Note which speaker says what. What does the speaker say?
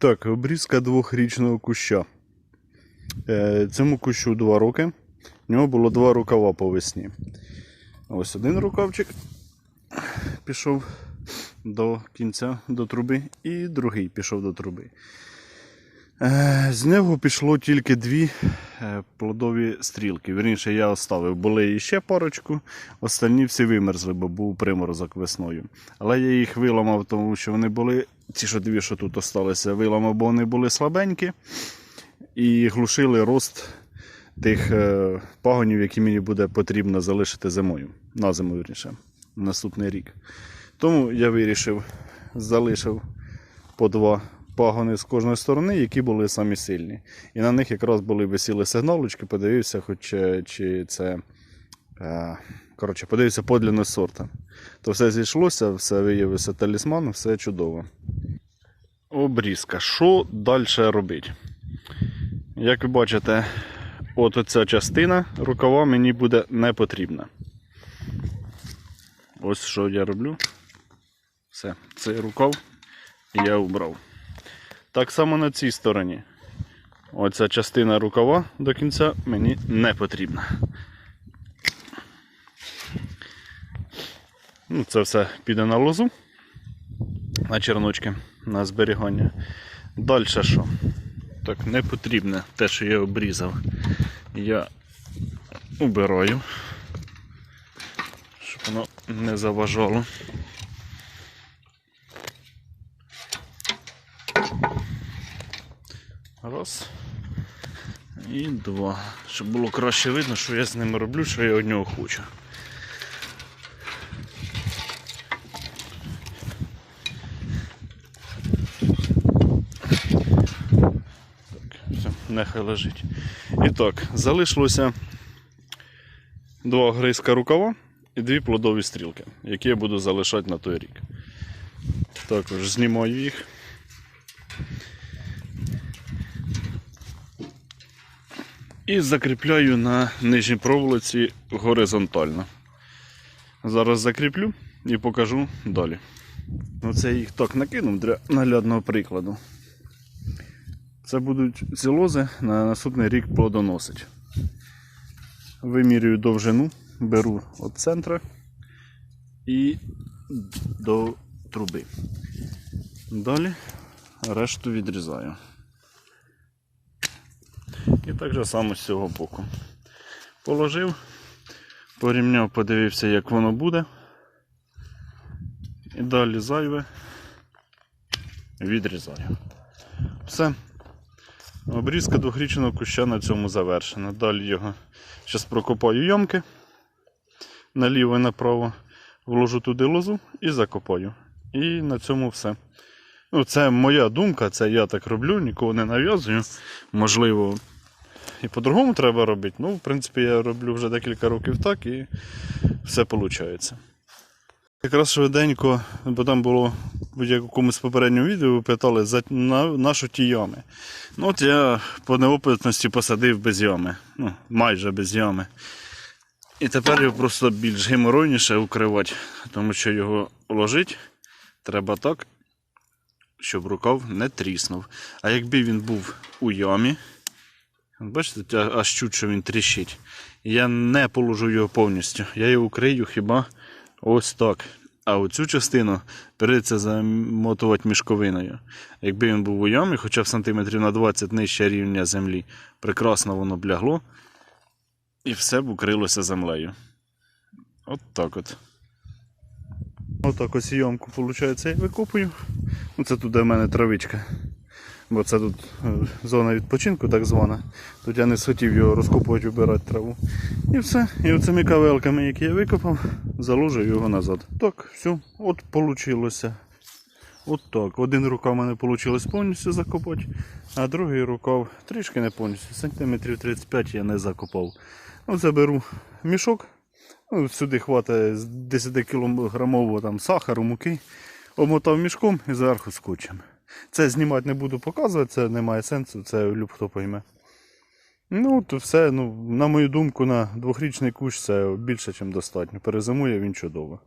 Speaker 1: Так, обрізка двохрічного куща. Е, Цьому кущу 2 роки. У нього було два рукава по весні. Ось один рукавчик пішов до кінця до труби, і другий пішов до труби. Е, З нього пішло тільки дві е, плодові стрілки. Вірніше, я оставив. Були іще парочку, останні всі вимерзли, бо був приморозок весною. Але я їх виламав, тому що вони були, ці що дві, що тут осталися, виламав, бо вони були слабенькі і глушили рост тих е, пагонів, які мені буде потрібно залишити зимою. На зиму, вірніше, на наступний рік. Тому я вирішив, залишив по два пагони з кожної сторони, які були самі сильні. І на них якраз були висіли сигналочки, подивився, хоч е, чи це. Е, коротше, подивився подлінність сорта. То все зійшлося, все виявився талісман, все чудово. Обрізка. Що далі робити? Як ви бачите, от оця частина рукава мені буде не потрібна. Ось що я роблю. Все, цей рукав я убрав. Так само на цій стороні. Оця частина рукава до кінця мені не потрібна. Ну, це все піде на лозу, на черночки, на зберігання. Далі що? Так, не потрібне те, що я обрізав. Я убираю, щоб воно не заважало. Раз. І два. Щоб було краще видно, що я з ними роблю, що я від нього хочу. Нехай лежить. І так, залишилося два гризка рукава і дві плодові стрілки, які я буду залишати на той рік. Також знімаю їх. І закріпляю на нижній проволоці горизонтально. Зараз закріплю і покажу далі. Оце я їх так накинув для наглядного прикладу. Це будуть ці лози на наступний рік плодоносить. Вимірюю довжину, беру від центра і до труби. Далі решту відрізаю. І так же само з цього боку. Положив, порівняв, подивився, як воно буде. І далі зайве відрізаю. Все. Обрізка двохрічного куща на цьому завершена. Далі його зараз прокопаю ямки наліво і направо, вложу туди лозу і закопаю. І на цьому все. Ну, Це моя думка, це я так роблю, нікого не нав'язую. Можливо, і по-другому треба робити. Ну, в принципі, я роблю вже декілька років так і все виходить. Якраз швиденько, бо там було в якомусь попередньому відео ви питали за на, нашу ті ями. Ну от я по неопитності посадив без ями. Ну, майже без ями. І тепер його просто більш геморойніше укривати, тому що його ложить треба так, щоб рукав не тріснув. А якби він був у ямі, бачите, аж чуть, що він тріщить. Я не положу його повністю. Я його укрию хіба ось так. А оцю частину придеться замотувати мішковиною. Якби він був у ямі, хоча б сантиметрів на 20 нижче рівня землі, прекрасно воно б лягло і все б укрилося землею. От так от. Отак ось ямку, виходить, я викопую. Ну, це тут де в мене травичка. Бо це тут е, зона відпочинку так звана. Тут я не схотів його розкопувати, вибирати траву. І все. І оцими кавелками, які я викопав, заложив його назад. Так, все, от вийшло. От так. Один рукав у мене вийшло повністю закопати, а другий рукав трішки не повністю. Сантиметрів 35 я не закопав. Оце беру мішок. Ну, сюди хватає з 10 кілограмового там сахару, муки. Омотав мішком і зверху скотчем. Це знімати не буду показувати, це не має сенсу, це люб хто пойме. Ну, то все, ну, на мою думку, на двохрічний кущ це більше, ніж достатньо. Перезимує він чудово.